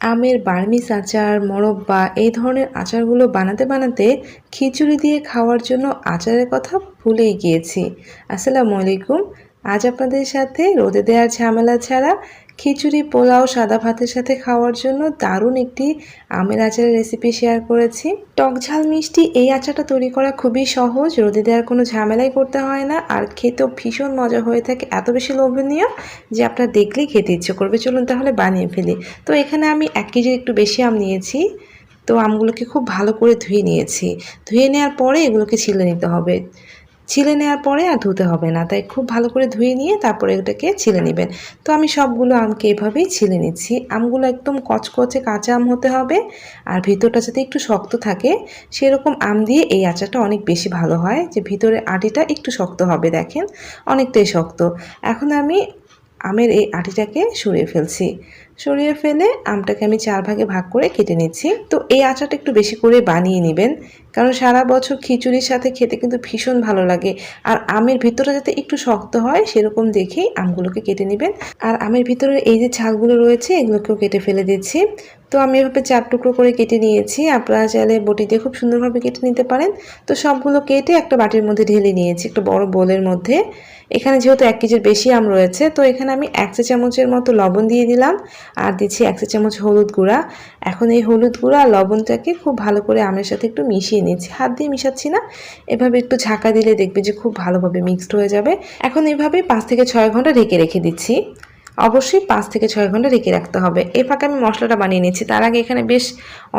আমের বার্মিস আচার মরব্বা এই ধরনের আচারগুলো বানাতে বানাতে খিচুড়ি দিয়ে খাওয়ার জন্য আচারের কথা ভুলেই গিয়েছি। আসসালামু আলাইকুম। আজ আপনাদের সাথে রোদে দেওয়ার ঝামেলা ছাড়া খিচুড়ি, পোলাও, সাদা ভাতের সাথে খাওয়ার জন্য দারুণ একটি আমের আচারের রেসিপি শেয়ার করেছি। টক ঝাল মিষ্টি, এই আচারটা তৈরি করা খুবই সহজ, রোদে দেওয়ার কোনো ঝামেলাই করতে হয় না, আর খেতেও ভীষণ মজা হয়ে থাকে, এত বেশি লোভনীয় যে আপনার দেখলেই খেতে ইচ্ছে করবে। চলুন তাহলে বানিয়ে ফেলি। তো এখানে আমি এক কেজির একটু বেশি আম নিয়েছি। তো আমগুলোকে খুব ভালো করে ধুয়ে নিয়েছি। ধুয়ে নেওয়ার পরে এগুলোকে ছিলে নিতে হবে। ছিলে নেওয়ার পরে আর ধুতে হবে না। তাই খুব ভালো করে ধুয়ে নিয়ে তারপরে ওটাকে ছিলে নেবেন। তো আমি সবগুলো আমকে এভাবেই ছিলে নিচ্ছি। আমগুলো একদম কচকচে কাঁচা আম হতে হবে আর ভিতরটা যাতে একটু শক্ত থাকে, সেরকম আম দিয়ে এই আচারটা অনেক বেশি ভালো হয় যে ভিতরে আটিটা একটু শক্ত হবে দেখেন, অনেকটাই শক্ত। এখন আমি আমের এই আটিটাকে সরিয়ে ফেলছি। সরিয়ে ফেলে আমটাকে আমি চার ভাগে ভাগ করে কেটে নিচ্ছি। তো এই আচারটা একটু বেশি করে বানিয়ে নেবেন, কারণ সারা বছর খিচুড়ির সাথে খেতে কিন্তু ভীষণ ভালো লাগে। আর আমের ভিতরে যাতে একটু শক্ত হয়, সেরকম দেখেই আমগুলোকে কেটে নেবেন। আর আমের ভিতরে এই যে ছালগুলো রয়েছে, এগুলোকেও কেটে ফেলে দিচ্ছি। তো আমি এভাবে চার টুকরো করে কেটে নিয়েছি। আপনারা চাইলে বটি দিয়ে খুব সুন্দরভাবে কেটে নিতে পারেন। তো সবগুলো কেটে একটা বাটির মধ্যে ঢেলে নিয়েছি, একটা বড় বোলের মধ্যে। এখানে যেহেতু এক কেজির বেশি আম রয়েছে, তো এখানে আমি এক চা চামচের মতো লবণ দিয়ে দিলাম। আর দিচ্ছি এক চা চামচ হলুদ গুঁড়া। এখন এই হলুদ গুঁড়া লবণটাকে খুব ভালো করে আমের সাথে একটু মিশিয়ে নিচ্ছি। হাত দিয়ে মিশাচ্ছি না। এভাবে একটু ঝাঁকা দিলে দেখবে যে খুব ভালোভাবে মিক্সড হয়ে যাবে। এখন এভাবে পাঁচ থেকে ছয় ঘণ্টা ঢেকে রেখে দিচ্ছি। অবশ্যই পাঁচ থেকে ছয় ঘণ্টা রেখে রাখতে হবে। এ ফাঁকে আমি মশলাটা বানিয়ে নিয়েছি। তার আগে এখানে বেশ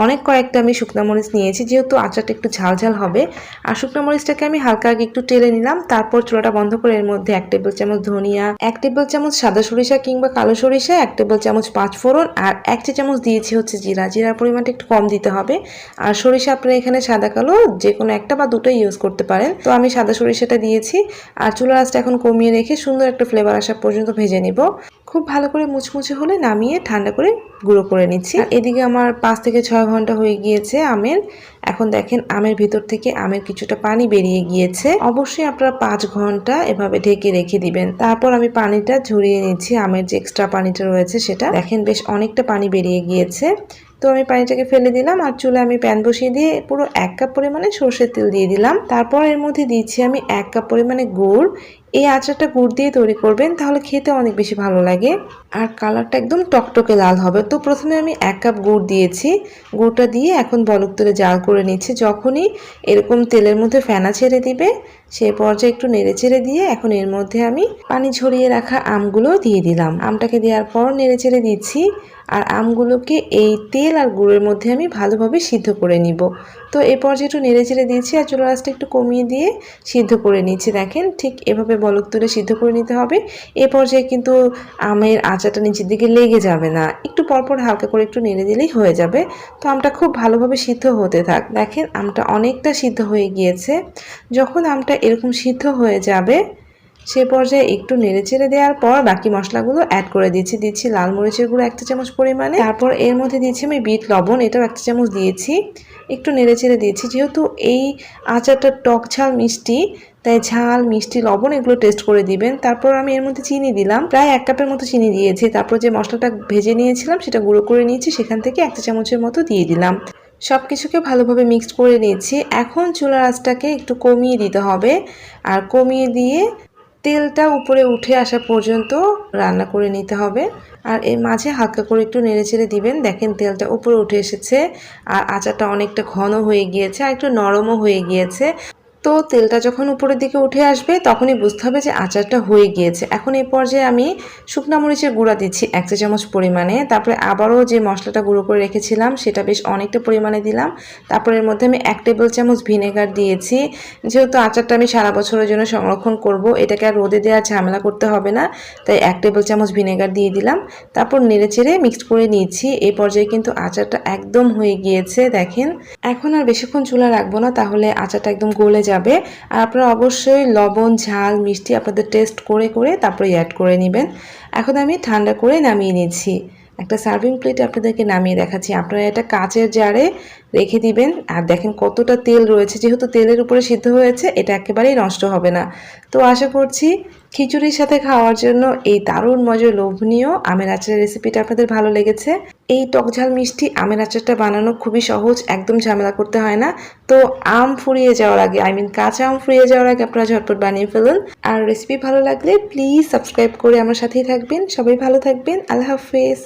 অনেক কয়েকটা আমি শুকনা মরিচ নিয়েছি। যেহেতু আচারটা একটু ঝাল ঝাল হবে, আর শুকনা মরিচটাকে আমি হালকা আগে একটু টেলে নিলাম। তারপর চুলাটা বন্ধ করে এর মধ্যে এক টেবিল চামচ ধনিয়া, এক টেবিল চামচ সাদা সরিষা কিংবা কালো সরিষা, এক টেবিল চামচ পাঁচ ফোড়ন, আর এক চা চামচ দিয়েছি হচ্ছে জিরা। জিরার পরিমাণটা একটু কম দিতে হবে। আর সরিষা আপনারা এখানে সাদা কালো যে কোনো একটা বা দুটোই ইউজ করতে পারেন। তো আমি সাদা সরিষাটা দিয়েছি। আর চুলার আঁচটা এখন কমিয়ে রেখে সুন্দর একটা ফ্লেভার আসা পর্যন্ত ভেজে নিব। খুব ভালো করে মুচমুচে হলে নামিয়ে ঠান্ডা করে গুঁড়ো করে নিচ্ছি। এদিকে আমার পাঁচ থেকে ছয় ঘণ্টা হয়ে গিয়েছে আমের। এখন দেখেন আমের ভিতর থেকে আমের কিছুটা পানি বেরিয়ে গিয়েছে। অবশ্যই আপনারা পাঁচ ঘণ্টা এভাবে ঢেকে রেখে দিবেন। তারপর আমি পানিটা ঝরিয়ে নিচ্ছি আমের যে এক্সট্রা পানিটা রয়েছে সেটা। দেখেন বেশ অনেকটা পানি বেরিয়ে গিয়েছে। তো আমি পানিটাকে ফেলে দিলাম আর চুলে আমি প্যান বসিয়ে দিয়ে পুরো এক কাপ পরিমাণে সর্ষের তেল দিয়ে দিলাম। তারপর এর মধ্যে দিচ্ছি আমি এক কাপ পরিমাণে গুড়। এই আচারটা গুড় দিয়ে তৈরি করবেন, তাহলে খেতে অনেক বেশি ভালো লাগে। আর কালারটা একদম টকটকে লাল হবে। তো প্রথমে আমি এক কাপ গুড় দিয়েছি। গুড়টা দিয়ে এখন বলক তুলে জাল করে নিচ্ছি। যখনই এরকম তেলের মধ্যে ফেনা ছেড়ে দিবে, সে পর্যায়ে একটু নেড়ে চেড়ে দিয়ে এখন এর মধ্যে আমি পানি ঝরিয়ে রাখা আমগুলো দিয়ে দিলাম। আমটাকে দেওয়ার পর নেড়ে চেড়ে দিচ্ছি। আর আমগুলোকে এই তেল আর গুড়ের মধ্যে আমি ভালোভাবে সিদ্ধ করে নিব। তো এ পর্যায়ে একটু নেড়ে চেড়ে দিয়েছি আর চুলো আঁচটা একটু কমিয়ে দিয়ে সিদ্ধ করে নিচ্ছি। দেখেন ঠিক এভাবে বলক তুলে সিদ্ধ করে নিতে হবে। এ পর্যায়ে কিন্তু আমের আচাটা নিচের দিকে লেগে যাবে না। একটু পরপর হালকা করে একটু নেড়ে দিলেই হয়ে যাবে। তো আমটা খুব ভালোভাবে সিদ্ধ হতে থাক। দেখেন আমটা অনেকটা সিদ্ধ হয়ে গিয়েছে। যখন আমটা এরকম সিদ্ধ হয়ে যাবে সে পর্যায়ে একটু নেড়ে চেড়ে দেওয়ার পর বাকি মশলাগুলো অ্যাড করে দিয়েছি দিচ্ছি লাল মরিচের গুঁড়ো একটা চামচ পরিমাণে। তারপর এর মধ্যে দিয়েছি আমি বিট লবণ, এটাও একটা চামচ দিয়েছি। একটু নেড়ে চেড়ে দিয়েছি যেহেতু এই আচারটা টক ঝাল মিষ্টি, তাই ঝাল, মিষ্টি, লবণ এগুলো টেস্ট করে দিবেন। তারপর আমি এর মধ্যে চিনি দিলাম, প্রায় এক কাপের মতো চিনি দিয়েছি। তারপর যে মশলাটা ভেজে নিয়েছিলাম সেটা গুঁড়ো করে নিয়েছি, সেখান থেকে একটা চামচের মতো দিয়ে দিলাম। সব কিছুকে ভালোভাবে মিক্সড করে নিয়েছি। এখন চুলার আঁচটাকে একটু কমিয়ে দিতে হবে। আর কমিয়ে দিয়ে তেলটা উপরে উঠে আসা পর্যন্ত রান্না করে নিতে হবে। আর এর মাঝে হালকা করে একটু নেড়ে চেড়ে দিবেন। দেখেন তেলটা উপরে উঠে এসেছে। আর আচারটা অনেকটা ঘন হয়ে গিয়েছে আর একটু নরমও হয়ে গিয়েছে। তো তেলটা যখন উপরের দিকে উঠে আসবে, তখনই বুঝতে হবে যে আচারটা হয়ে গিয়েছে। এখন এই পর্যায়ে আমি শুকনা মরিচের গুঁড়া দিচ্ছি এক চা চামচ পরিমাণে। তারপরে আবারও যে মশলাটা গুঁড়ো করে রেখেছিলাম, সেটা বেশ অনেকটা পরিমাণে দিলাম। তারপরে এর মধ্যে আমি এক টেবিল চামচ ভিনেগার দিয়েছি। যেহেতু আচারটা আমি সারা বছরের জন্য সংরক্ষণ করব, এটাকে আর রোদে দেওয়ার ঝামেলা করতে হবে না, তাই এক টেবিল চামচ ভিনেগার দিয়ে দিলাম। তারপর নেড়ে চেড়ে মিক্সড করে নিয়েছি। এই পর্যায়ে কিন্তু আচারটা একদম হয়ে গিয়েছে, দেখেন। এখন আর বেশিক্ষণ চুলা রাখব না, তাহলে আচারটা একদম গলে যাবে। আর আপনারা অবশ্যই লবণ, ঝাল, মিষ্টি আপনাদের টেস্ট করে করে তারপরে অ্যাড করে নেবেন। এখন আমি ঠান্ডা করে নামিয়ে নিচ্ছি। একটা সার্ভিং প্লেটে আপনাদেরকে নামিয়ে দেখাচ্ছি। আপনারা এটা কাঁচের জারে রেখে দিবেন। আর দেখেন কতটা তেল রয়েছে। যেহেতু তেলের উপরে সিদ্ধ হয়েছে, এটা একেবারেই নষ্ট হবে না। তো আশা করছি খিচুড়ির সাথে খাওয়ার জন্য এই দারুণ মজার লোভনীয় আমের আচারের রেসিপিটা আপনাদের ভালো লেগেছে। এই টকঝাল মিষ্টি আমের আচারটা বানানো খুবই সহজ, একদম ঝামেলা করতে হয় না। তো আম ফুরিয়ে যাওয়ার আগে আই মিন কাঁচা আম ফুরিয়ে যাওয়ার আগে আপনারা ঝটপট বানিয়ে ফেলুন। আর রেসিপি ভালো লাগলে প্লিজ সাবস্ক্রাইব করে আমার সাথেই থাকবেন। সবাই ভালো থাকবেন। আল্লাহ হাফেজ।